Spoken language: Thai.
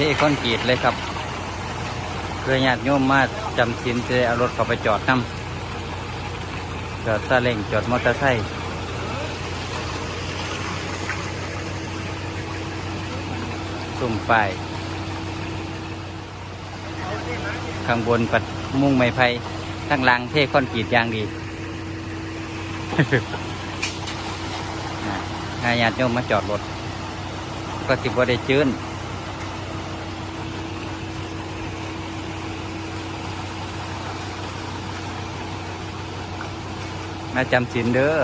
เทคอนกรีตเลยครับเพื่อญาติโยมมาจำศีลจะเอารถเข้าไปจอดนำจอดซาเล้งจอดมอเตอร์ไซค์ซุ่มป้ายข้างบนปัดมุ่งไม้ไผ่ข้างล่างเทคอนกรีตอย่างดีอ่าให้ญาติโยมมาจอดรถก็สิบ่ได้จื้น มาจำศีลเด้อ